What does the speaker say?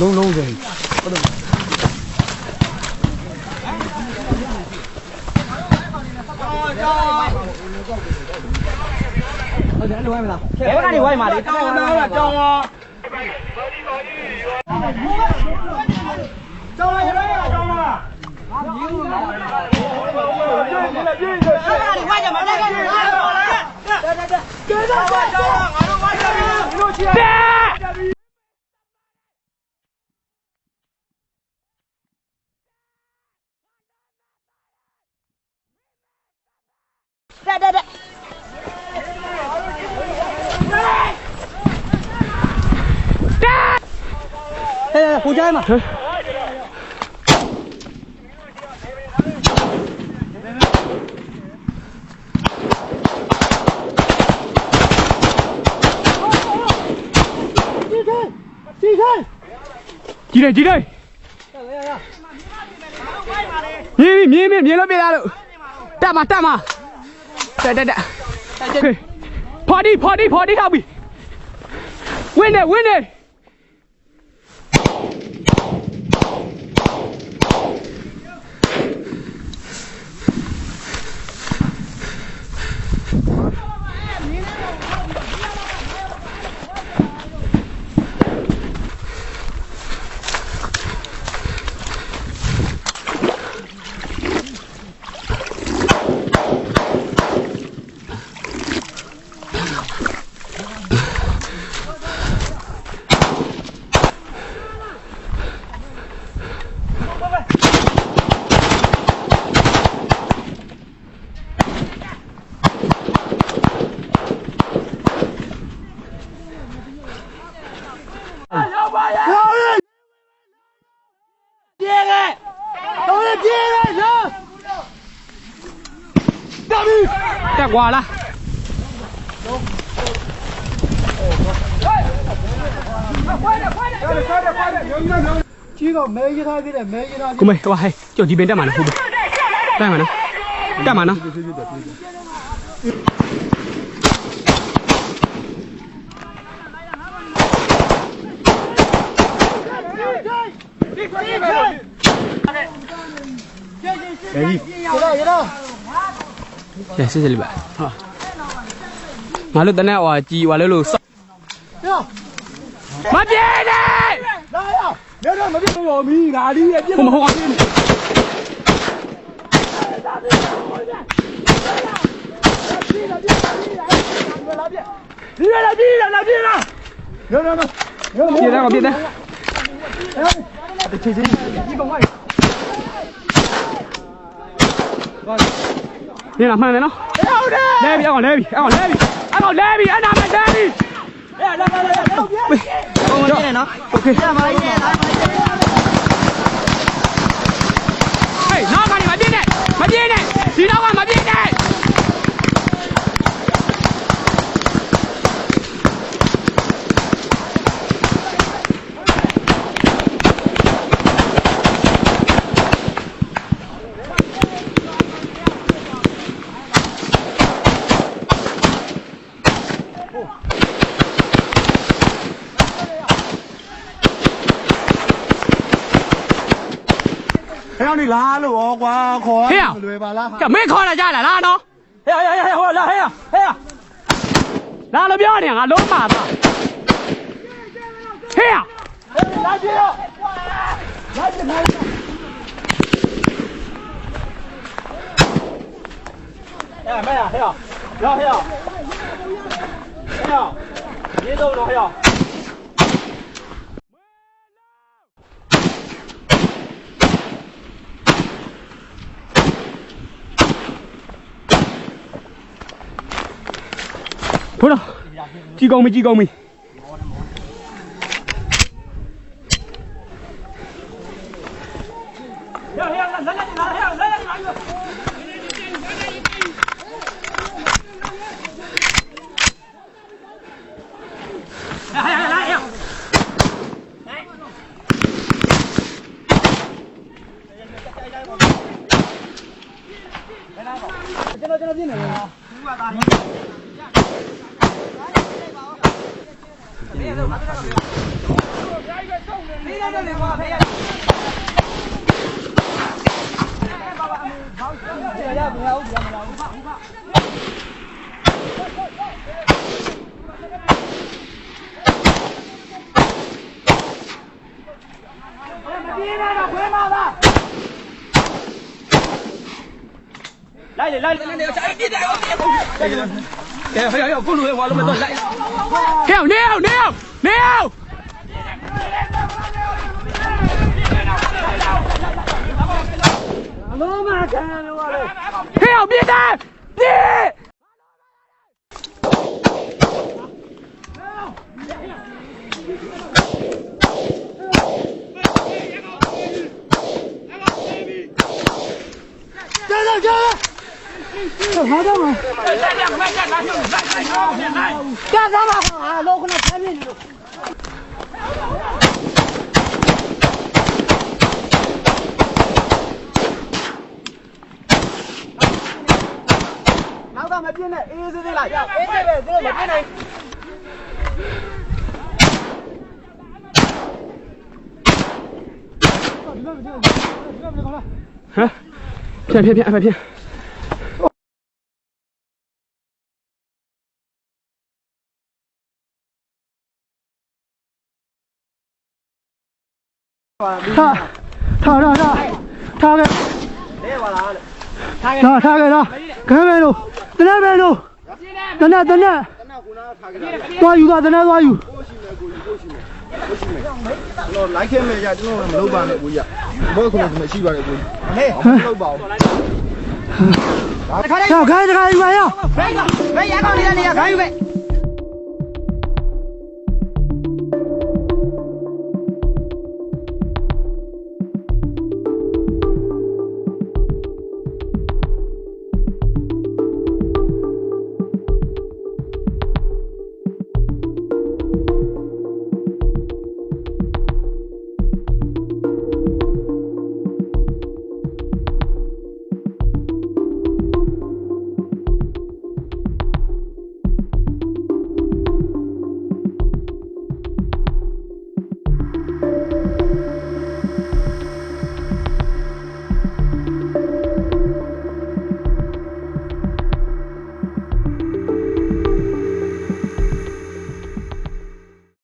လုံးလုံးစိန် ဘယ်ကနေဝိုင်းမှာလဲတောင်းတောင်းတောင်းရောကျောင်းလိုက်ရကျောင်းလာပြေးပြေးပြေးပြေးအဲ့ဒါဒီဝိုင်းကြမှာလည်းကနေလာတော့လေတ တက်တက်ဟဲ့ဟိုကြားမှာကြီးကြီးကြီးတယ်ကြီးတယ်ရရရမြင်းမြင်းမြင်းလောက်ပြလာလို့တက်မှာတက်မှာ တက်တက်တက်ဖော်ဒီဖော်ဒီဖော်ဒီထောက်ပြီဝင်းနေဝင်းနေပြေး Jaguar cô mày các bạn hay chỗ đi bên đã mà nó không được đã mà nó đã mà nó Đấy. Cái đó, cái đó. ရတော့ရတော့ကဲစစ်စစ်လေးပါဟာငါတို့တနက်ဟိုကြီးဟိုလဲလို့စောရောမပြေနဲ့လာရရတော့မပြတ်ရောမီငါဒီရဲ့ပြတ်ဟိုမဟုတ်အောင်ဒီရလာဒီရလာဒီလာရတော့မပြေတယ်မပြေတယ်တချေချင်းဒီကောင် ဝိုင်း နေလားမှန်တယ်နော် ဟုတ်တယ် လဲပြီအောင်လဲပြီအောင်လဲပြီအောင်လဲပြီအနာမလဲပြီ ရလာလာလာတော့ပြေးဟိုမနေနဲ့နော် โอเค ရမလိုက်နဲ့လာမလိုက်နဲ့ ဟေးနောက်ကနေမပြေနဲ့မပြေနဲ့ဒီနောက်ကမပြေနဲ့ 哎呀，你拉了我，挂靠！哎呀，这没靠了，家来拉呢？哎呀哎呀哎呀，我拉哎呀哎呀，拉了漂亮啊，老马子！嘿呀，拉起来，拉起来。哎呀，慢点，哎呀，不要，哎呀。走了没有？不了，几公米几公米。来来来，来来来，加油！别别别，哎呦呦，公路的话，那么多来。 ဝါလုံးမတော့လိုက်ဟဲ့နေ 干啥叫嘛？快点！干啥嘛？啊，老公那产品。没？进来，哎，骗骗骗，快骗！ ထားထားထားထားထားခဲ့လဲပါလားလေထားထားခဲ့လားခဲမဲလို့တနက်မဲလို့တနက်တနက်သွားယူသွားတနက်သွားယူကျွန်တော်လိုက်ခဲ့မယ်ကြကျွန်တော်မလုပ်ပါနဲ့ကိုကြီး။ဘောခုနကမရှိပါနဲ့ကိုကြီး။ဟဲ့မလုပ်ပါဘူးတခါတည်းကြောက်ခဲတခါယူပါရောဘိတ်ကဘိတ်ရကောင်းနေတဲ့နေရာခိုင်းယူပဲ